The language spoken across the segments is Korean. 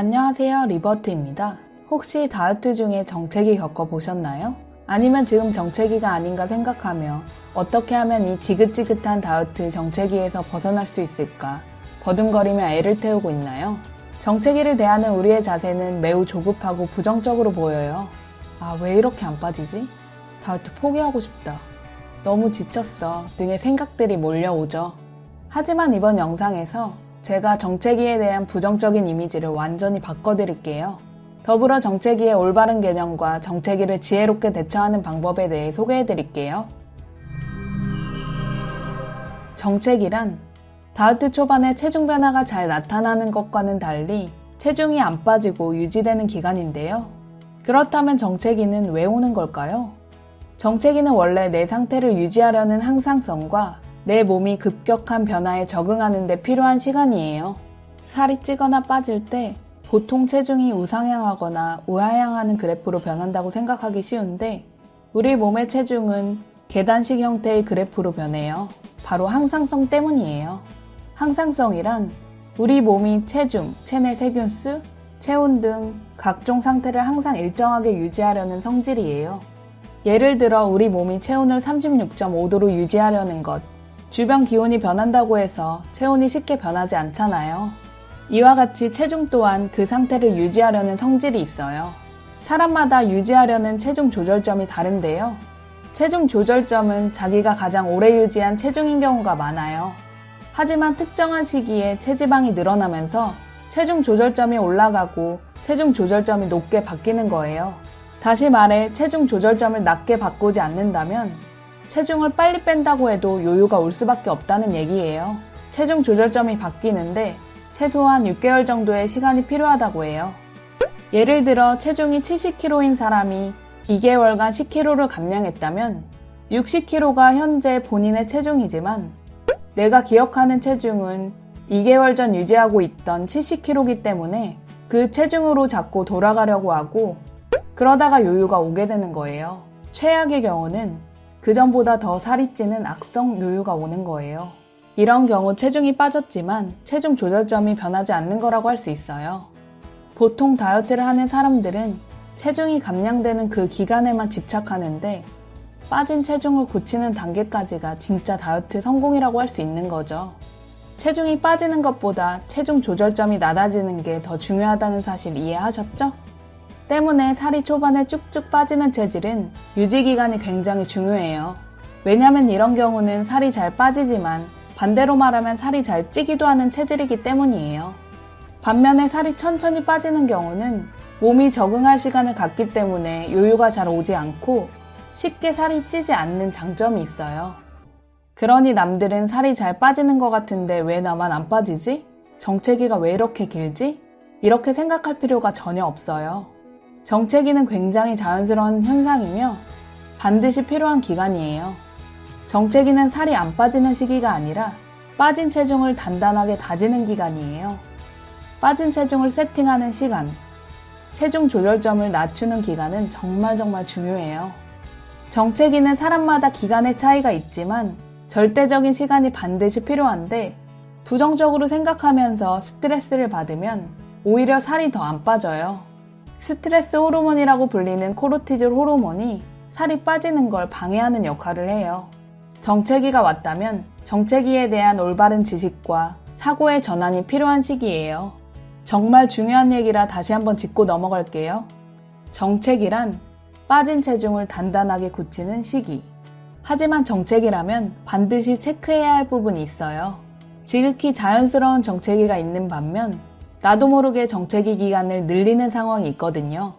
안녕하세요. 리버트입니다. 혹시 다이어트 중에 정체기 겪어보셨나요? 아니면 지금 정체기가 아닌가 생각하며 어떻게 하면 이 지긋지긋한 다이어트 정체기에서 벗어날 수 있을까 버둥거리며 애를 태우고 있나요? 정체기를 대하는 우리의 자세는 매우 조급하고 부정적으로 보여요. 아, 왜 이렇게 안 빠지지? 다이어트 포기하고 싶다. 너무 지쳤어. 등의 생각들이 몰려오죠. 하지만 이번 영상에서 제가 정체기에 대한 부정적인 이미지를 완전히 바꿔드릴게요. 더불어 정체기의 올바른 개념과 정체기를 지혜롭게 대처하는 방법에 대해 소개해드릴게요. 정체기란 다이어트 초반에 체중 변화가 잘 나타나는 것과는 달리 체중이 안 빠지고 유지되는 기간인데요. 그렇다면 정체기는 왜 오는 걸까요? 정체기는 원래 내 상태를 유지하려는 항상성과 내 몸이 급격한 변화에 적응하는 데 필요한 시간이에요. 살이 찌거나 빠질 때 보통 체중이 우상향하거나 우하향하는 그래프로 변한다고 생각하기 쉬운데 우리 몸의 체중은 계단식 형태의 그래프로 변해요. 바로 항상성 때문이에요. 항상성이란 우리 몸이 체중, 체내 세균수, 체온 등 각종 상태를 항상 일정하게 유지하려는 성질이에요. 예를 들어 우리 몸이 체온을 36.5도로 유지하려는 것, 주변 기온이 변한다고 해서 체온이 쉽게 변하지 않잖아요. 이와 같이 체중 또한 그 상태를 유지하려는 성질이 있어요. 사람마다 유지하려는 체중 조절점이 다른데요. 체중 조절점은 자기가 가장 오래 유지한 체중인 경우가 많아요. 하지만 특정한 시기에 체지방이 늘어나면서 체중 조절점이 올라가고 체중 조절점이 높게 바뀌는 거예요. 다시 말해 체중 조절점을 낮게 바꾸지 않는다면 체중을 빨리 뺀다고 해도 요요가 올 수밖에 없다는 얘기예요. 체중 조절점이 바뀌는데 최소한 6개월 정도의 시간이 필요하다고 해요. 예를 들어 체중이 70kg인 사람이 2개월간 10kg를 감량했다면 60kg가 현재 본인의 체중이지만 내가 기억하는 체중은 2개월 전 유지하고 있던 70kg이기 때문에 그 체중으로 자꾸 돌아가려고 하고 그러다가 요요가 오게 되는 거예요. 최악의 경우는 그 전보다 더 살이 찌는 악성 요요가 오는 거예요. 이런 경우 체중이 빠졌지만 체중 조절점이 변하지 않는 거라고 할 수 있어요. 보통 다이어트를 하는 사람들은 체중이 감량되는 그 기간에만 집착하는데 빠진 체중을 굳히는 단계까지가 진짜 다이어트 성공이라고 할 수 있는 거죠. 체중이 빠지는 것보다 체중 조절점이 낮아지는 게 더 중요하다는 사실 이해하셨죠? 때문에 살이 초반에 쭉쭉 빠지는 체질은 유지 기간이 굉장히 중요해요. 왜냐면 이런 경우는 살이 잘 빠지지만 반대로 말하면 살이 잘 찌기도 하는 체질이기 때문이에요. 반면에 살이 천천히 빠지는 경우는 몸이 적응할 시간을 갖기 때문에 요요가 잘 오지 않고 쉽게 살이 찌지 않는 장점이 있어요. 그러니 남들은 살이 잘 빠지는 것 같은데 왜 나만 안 빠지지? 정체기가 왜 이렇게 길지? 이렇게 생각할 필요가 전혀 없어요. 정체기는 굉장히 자연스러운 현상이며 반드시 필요한 기간이에요. 정체기는 살이 안 빠지는 시기가 아니라 빠진 체중을 단단하게 다지는 기간이에요. 빠진 체중을 세팅하는 시간, 체중 조절점을 낮추는 기간은 정말 정말 중요해요. 정체기는 사람마다 기간의 차이가 있지만 절대적인 시간이 반드시 필요한데 부정적으로 생각하면서 스트레스를 받으면 오히려 살이 더 안 빠져요. 스트레스 호르몬이라고 불리는 코르티졸 호르몬이 살이 빠지는 걸 방해하는 역할을 해요. 정체기가 왔다면 정체기에 대한 올바른 지식과 사고의 전환이 필요한 시기예요. 정말 중요한 얘기라 다시 한번 짚고 넘어갈게요. 정체기란 빠진 체중을 단단하게 굳히는 시기. 하지만 정체기라면 반드시 체크해야 할 부분이 있어요. 지극히 자연스러운 정체기가 있는 반면 나도 모르게 정체기 기간을 늘리는 상황이 있거든요.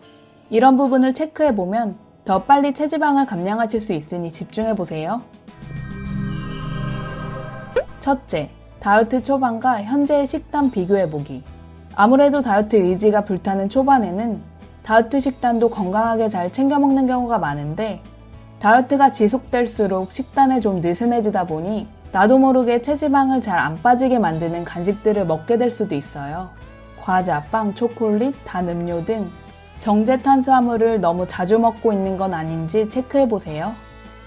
이런 부분을 체크해 보면 더 빨리 체지방을 감량하실 수 있으니 집중해 보세요. 첫째, 다이어트 초반과 현재의 식단 비교해 보기. 아무래도 다이어트 의지가 불타는 초반에는 다이어트 식단도 건강하게 잘 챙겨 먹는 경우가 많은데 다이어트가 지속될수록 식단에 좀 느슨해지다 보니 나도 모르게 체지방을 잘 안 빠지게 만드는 간식들을 먹게 될 수도 있어요. 과자, 빵, 초콜릿, 단 음료 등 정제 탄수화물을 너무 자주 먹고 있는 건 아닌지 체크해 보세요.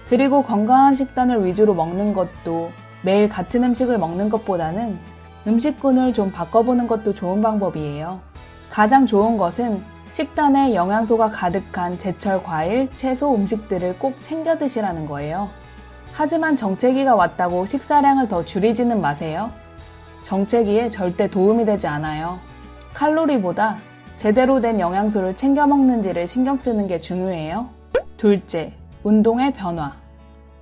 그리고 건강한 식단을 위주로 먹는 것도 매일 같은 음식을 먹는 것보다는 음식군을 좀 바꿔보는 것도 좋은 방법이에요. 가장 좋은 것은 식단에 영양소가 가득한 제철 과일, 채소 음식들을 꼭 챙겨 드시라는 거예요. 하지만 정체기가 왔다고 식사량을 더 줄이지는 마세요. 정체기에 절대 도움이 되지 않아요. 칼로리보다 제대로 된 영양소를 챙겨 먹는지를 신경 쓰는 게 중요해요. 둘째, 운동의 변화.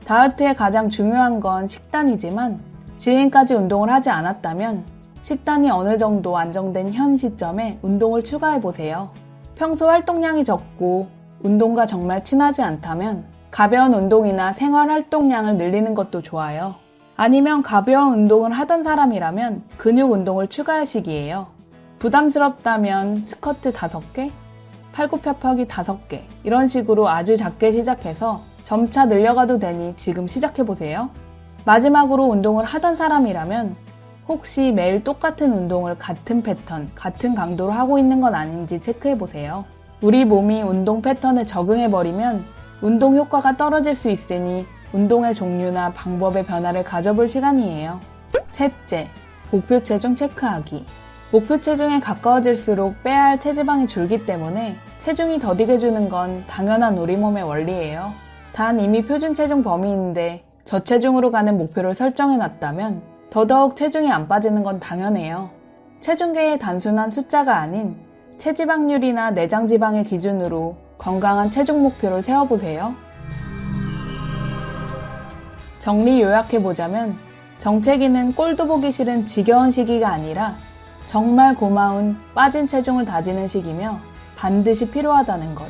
다이어트에 가장 중요한 건 식단이지만 지금까지 운동을 하지 않았다면 식단이 어느 정도 안정된 현 시점에 운동을 추가해 보세요. 평소 활동량이 적고 운동과 정말 친하지 않다면 가벼운 운동이나 생활 활동량을 늘리는 것도 좋아요. 아니면 가벼운 운동을 하던 사람이라면 근육 운동을 추가할 시기예요. 부담스럽다면 스쿼트 5개, 팔굽혀펴기 5개 이런 식으로 아주 작게 시작해서 점차 늘려가도 되니 지금 시작해보세요. 마지막으로 운동을 하던 사람이라면 혹시 매일 똑같은 운동을 같은 패턴, 같은 강도로 하고 있는 건 아닌지 체크해보세요. 우리 몸이 운동 패턴에 적응해버리면 운동 효과가 떨어질 수 있으니 운동의 종류나 방법의 변화를 가져볼 시간이에요. 셋째, 목표 체중 체크하기. 목표 체중에 가까워질수록 빼야 할 체지방이 줄기 때문에 체중이 더디게 주는 건 당연한 우리 몸의 원리예요. 단 이미 표준 체중 범위인데 저체중으로 가는 목표를 설정해 놨다면 더더욱 체중이 안 빠지는 건 당연해요. 체중계의 단순한 숫자가 아닌 체지방률이나 내장 지방의 기준으로 건강한 체중 목표를 세워보세요. 정리 요약해보자면 정체기는 꼴도 보기 싫은 지겨운 시기가 아니라 정말 고마운 빠진 체중을 다지는 시기며 반드시 필요하다는 것.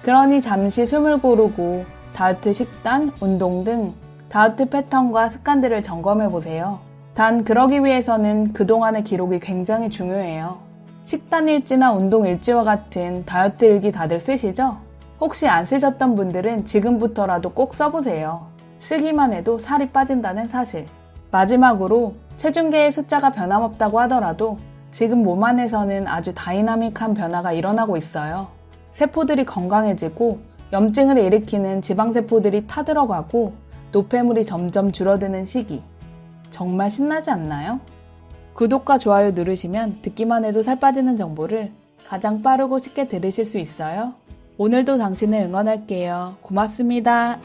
그러니 잠시 숨을 고르고 다이어트 식단, 운동 등 다이어트 패턴과 습관들을 점검해 보세요. 단 그러기 위해서는 그동안의 기록이 굉장히 중요해요. 식단 일지나 운동 일지와 같은 다이어트 일기 다들 쓰시죠? 혹시 안 쓰셨던 분들은 지금부터라도 꼭 써보세요. 쓰기만 해도 살이 빠진다는 사실. 마지막으로 체중계의 숫자가 변함없다고 하더라도 지금 몸 안에서는 아주 다이나믹한 변화가 일어나고 있어요. 세포들이 건강해지고 염증을 일으키는 지방세포들이 타들어가고 노폐물이 점점 줄어드는 시기. 정말 신나지 않나요? 구독과 좋아요 누르시면 듣기만 해도 살 빠지는 정보를 가장 빠르고 쉽게 들으실 수 있어요. 오늘도 당신을 응원할게요. 고맙습니다.